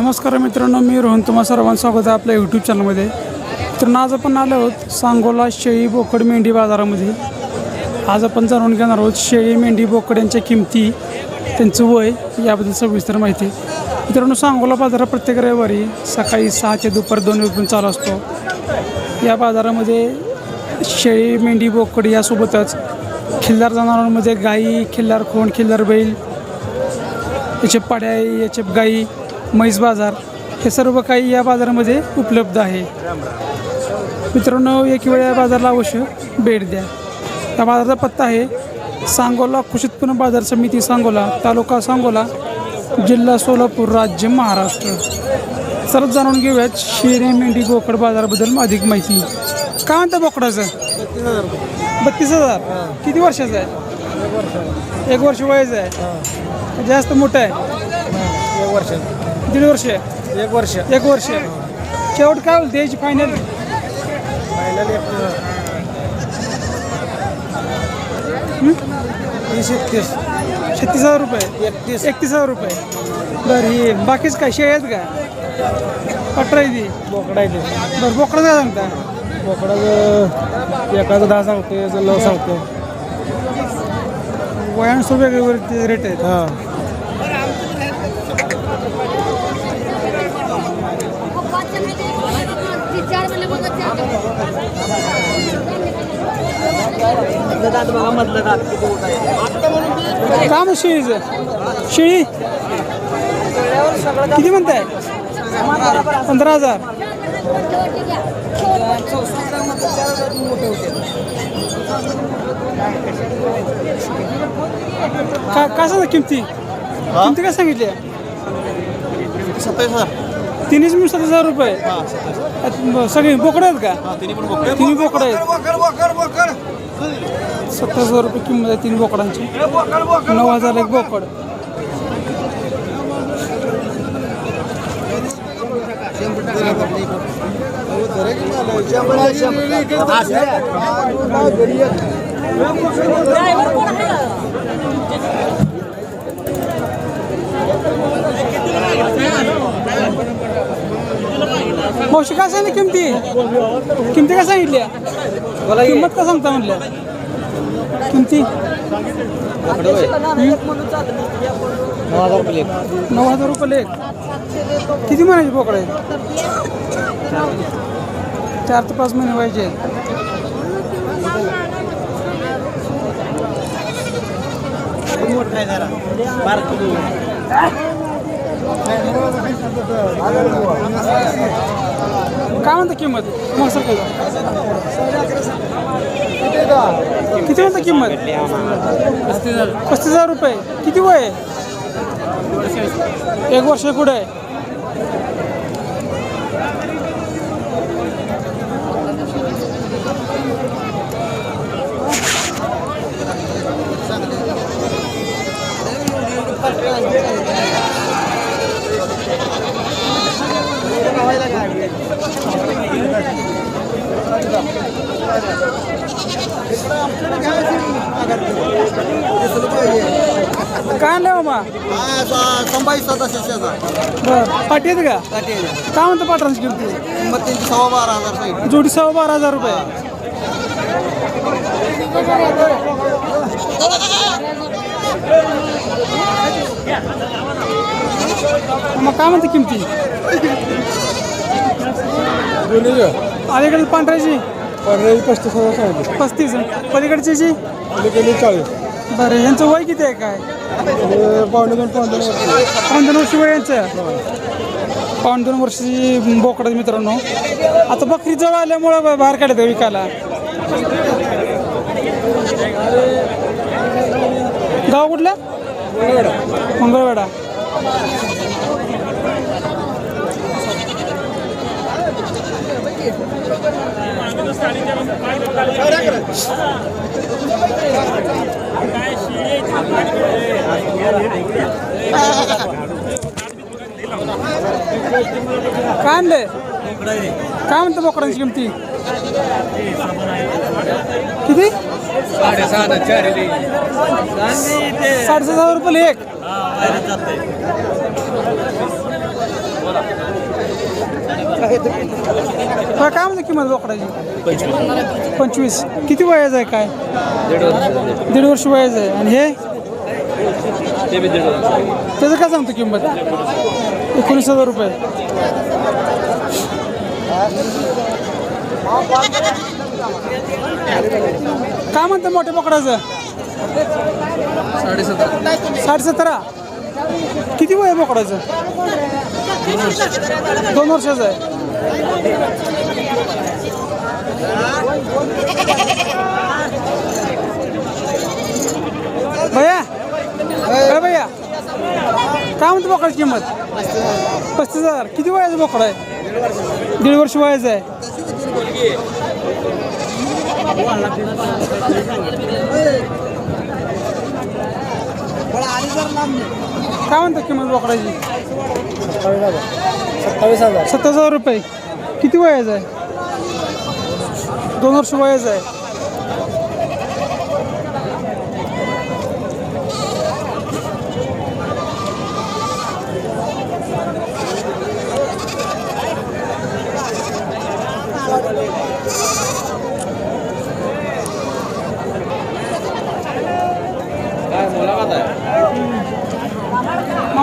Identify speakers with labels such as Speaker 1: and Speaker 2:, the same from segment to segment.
Speaker 1: नमस्कार मित्रांनो मी रोहन. तुम्हा सर्वांचं स्वागत आहे आपल्या यूट्यूब चॅनलमध्ये तर आज आपण आलो आहोत सांगोला शेळी बोकड मेंढी बाजारामध्ये. आज आपण जाणून घेणार आहोत शेळी मेंढी बोकड यांच्या किमती त्यांचं वय याबद्दल सविस्तर माहिती. मित्रांनो सांगोला बाजार प्रत्येक रविवारी सकाळी सहा ते दुपार दोन वाजून चालू असतो. या बाजारामध्ये शेळी मेंढी बोकड यासोबतच खिल्लार जनावरांमध्ये गाई खिल्लार खोंड खिल्लार बैल याचे पाड्या याचे गाई म्हैस बाजार हे सर्व काही या बाजारामध्ये उपलब्ध आहे. मित्रांनो एक वेळ या बाजाराला अवश्य भेट द्या. या बाजाराचा पत्ता आहे सांगोला उत्पन्न बाजार समिती सांगोला तालुका सांगोला जिल्हा सोलापूर राज्य महाराष्ट्र. सरच जाणून घेऊयात शेरे मेंढी बोकड बाजाराबद्दल अधिक माहिती. काय म्हणतं बोकडाचं? बत्तीस हजार. किती वर्षाचं आहे? एक वर्ष वयाचं आहे. जास्त मोठं आहे.
Speaker 2: एक वर्ष.
Speaker 1: दीड वर्ष.
Speaker 2: एक वर्ष.
Speaker 1: एक वर्ष. शेवट काय होईल द्यायची फायनल
Speaker 2: फायनल तीस एकतीस.
Speaker 1: छत्तीस हजार रुपये.
Speaker 2: एकतीस.
Speaker 1: एकतीस हजार रुपये. बरं ही बाकीच काय? शेळ्या आहेत का? पटरा ती.
Speaker 2: बोकडा आहे
Speaker 1: बरं बोकडं काय सांगता?
Speaker 2: बोकडाचं एकाचं दहा सांगते याचं नऊ सांगते
Speaker 1: वयानुसार वेगवेगळे रेट आहेत.
Speaker 2: हां.
Speaker 1: का मग शेळीचं? शेळी? किती म्हणताय? पंधरा हजार. का काय सांगा किमती किमती काय सांगितली
Speaker 2: सत्तावीस हजार.
Speaker 1: तिन्हीच मिळून सात हजार रुपये. सगळी बोकडं आहेत का? तिन्ही बोकडं आहेत. सत्तर हजार रुपये किंमत आहे तीन बोकडांची. नऊ हजार एक बोकड. मावशी काय सांगितली किमती? किमती काय सांगितल्या? किंमत का सांगता म्हणल्या किमती?
Speaker 2: नऊ हजार रुपये
Speaker 1: नऊ हजार रुपये किती महिन्याची बोकड आहे? चार ते पाच महिने व्हायचे.
Speaker 2: मोठा आहे
Speaker 1: काय म्हणता किंमत? मग सर किती म्हणता किंमत? पस्तीस हजार रुपये. किती वय आहे? एक वर्ष पुढे आहे? काय आणलं मामा?
Speaker 2: संभाजी सदस्य
Speaker 1: बरं. पाठी आहेत का? पाठी काय म्हणतं पाठरांची किमती?
Speaker 2: किंमत त्यांची सव्वा बारा हजार सांगितली
Speaker 1: जोडी सव्वा बारा हजार रुपये. मग काय म्हणते किमती? अलीकडे पांढऱ्याची?
Speaker 2: पंधरा पस्तीस हजार सांगितले.
Speaker 1: पस्तीस. पलीकडची
Speaker 2: गेली चाळीस.
Speaker 1: बरं यांचं वय किती आहे काय?
Speaker 2: पावणे दोन पावणे दोन
Speaker 1: पाऊण दोन वर्ष वय यांचं? पाऊण दोन वर्षाची बोकड मित्रांनो. आता बकरी जवळ आल्यामुळं बाहेर काढतात विकायला. कुठलं मंगळवेढा काय आणले काय म्हणतं बोकडांची किमती किती?
Speaker 2: साडेसहा
Speaker 1: साडेसात हजार रुपये एक. काय म्हणते किंमत बोकडाची? पंचवीस. किती वयाचं आहे काय? दीड वर्ष वयाचं आहे. आणि हे? त्याचं काय सांगतो किंमत? एकोणीस हजार रुपये. काय म्हणतं मोठ्या बोकडाचं? साडे सतरा किती वय आहे बोकडाचं? दोन वर्षाचं आहे. भैया अरे भैया काय म्हणतो बोकडाची किंमत? पस्तीस हजार. किती वयाचं बोकड आहे? दीड वर्ष वयाचं आहे. काय म्हणतो किंमत बोकडाची?
Speaker 2: सत्तावीस हजार.
Speaker 1: सत्तावीस हजार रुपये. किती वयाचं आहे? दोन वर्ष वयाचं आहे.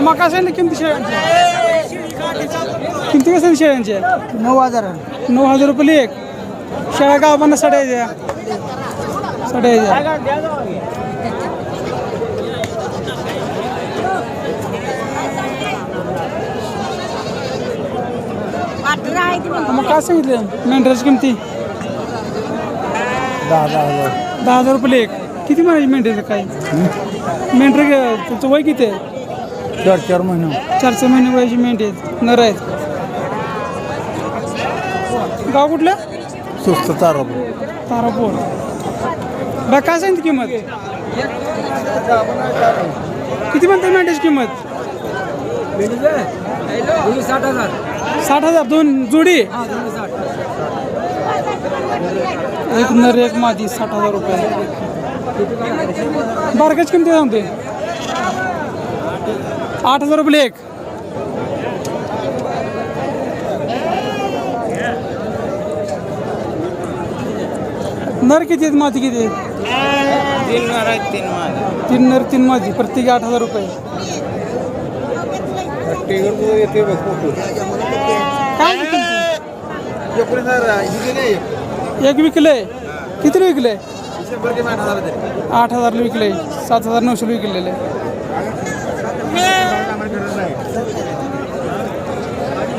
Speaker 1: सांगितलं किमती शेळ्यांची किमती कसं शेळ्यांची
Speaker 2: नऊ हजार
Speaker 1: नऊ हजार रुपये एक शेळ्या गावांना साड्या द्या साड्या द्या मग काय सांगितलं? मेंढराची किमती?
Speaker 2: दहा हजार.
Speaker 1: हजार रुपये एक किती महिन्याची मेंढराचं काय? मेंढर तुमचं वय किती आहे?
Speaker 2: चार चार महिने.
Speaker 1: चार चार महिने वयाची मेंढी आहेत. नर आहेत. गाव कुठलं?
Speaker 2: सुस्त चार
Speaker 1: तारापूर. बा काय सांगितली किंमत? किती म्हणते मेंढ्याची किंमत?
Speaker 2: साठ हजार.
Speaker 1: साठ हजार दोन जोडी? एक नर एक मादी साठ हजार रुपये. बारकाची किंमत सांगते आठ हजार रुपये एक नर किती आहेत मादी किती
Speaker 2: तीन नर आहेत तीन माल
Speaker 1: तीन नर तीन मादी प्रत्येकी आठ हजार रुपये. काय एक विकलंय किती
Speaker 2: किंवा आठ हजार
Speaker 1: विकलंय सात हजार नऊशेला विकलेलं.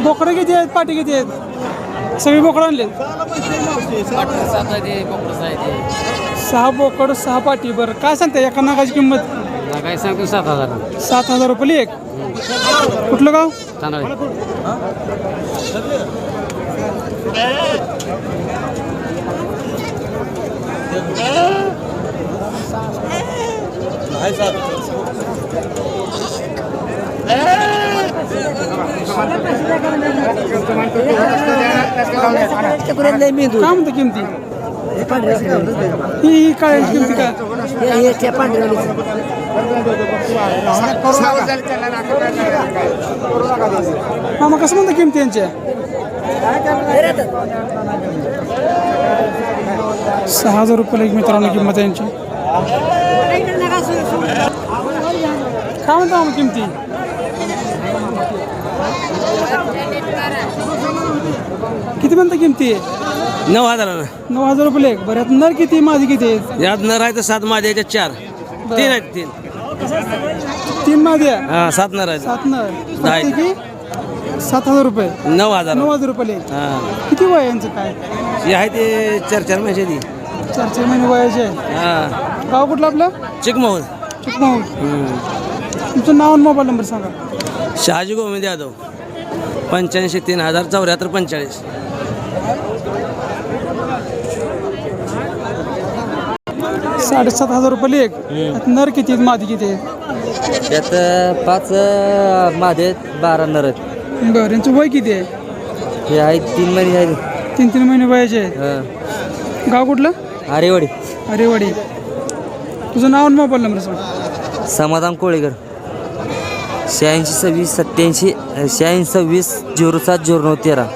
Speaker 1: बोकडं किती आहेत? पाठी किती आहेत? सगळी बोकडं आणले सहा बोकड सहा पाटी. बरं काय सांगता एका नागाची किंमत?
Speaker 3: काय सांगतो सात हजार
Speaker 1: सात हजार रुपये एक. कुठलं गाव?
Speaker 3: तांदळ
Speaker 1: काय म्हणतो किमती ही काय किमती काय मामा कसं म्हणतो किमती यांच्या सहा हजार रुपये एक मित्रांनो किंमत यांची काय म्हणतो किमती? किती म्हणता किमती आहे?
Speaker 3: नऊ हजारानं
Speaker 1: नऊ हजार रुपये. एक बरं यात नर किती माझी किती आहेत
Speaker 3: यात नर आहे तर सात माझ्या याच्यात चार. तीन आहेत तीन.
Speaker 1: तीन माझ्या
Speaker 3: हा सात नर आहेत.
Speaker 1: सात नर. प्रत्येकी सात हजार रुपये.
Speaker 3: नऊ हजार.
Speaker 1: नऊ हजार रुपये एक.
Speaker 3: हा.
Speaker 1: किती वय आहे यांचं काय?
Speaker 3: हे आहे ते चार चार महिन्याची
Speaker 1: चार चार महिने वयाचे आहे.
Speaker 3: हा.
Speaker 1: गाव कुठलं आपलं?
Speaker 3: चिकमहून.
Speaker 1: चिकमाऊल
Speaker 3: हम्म.
Speaker 1: तुमचं नाव आणि मोबाईल नंबर सांगा.
Speaker 3: शहाजी गोविंद यादव. पंच्याऐंशी तीन हजार चौऱ्याहत्तर पंचेचाळीस.
Speaker 1: साडेसात हजार रुपये एक यात नर किती आहेत मादी किती आहेत?
Speaker 4: त्यात पाच मादे आहेत बारा नर आहेत.
Speaker 1: बरं यांचं वय किती आहे?
Speaker 4: हे आहेत तीन महिने आहेत.
Speaker 1: तीन तीन महिने वयाचे आहेत.
Speaker 4: हं.
Speaker 1: गाव कुठलं?
Speaker 4: आरेवाडी.
Speaker 1: अरेवाडी तुझं नाव आणि मोबाईल नंबर सांग.
Speaker 4: समाधान कोळेकर. शहाऐंशी सव्वीस सत्त्याऐंशी शहाऐंशी सव्वीस झिरो सात झिरो नऊ तेरा.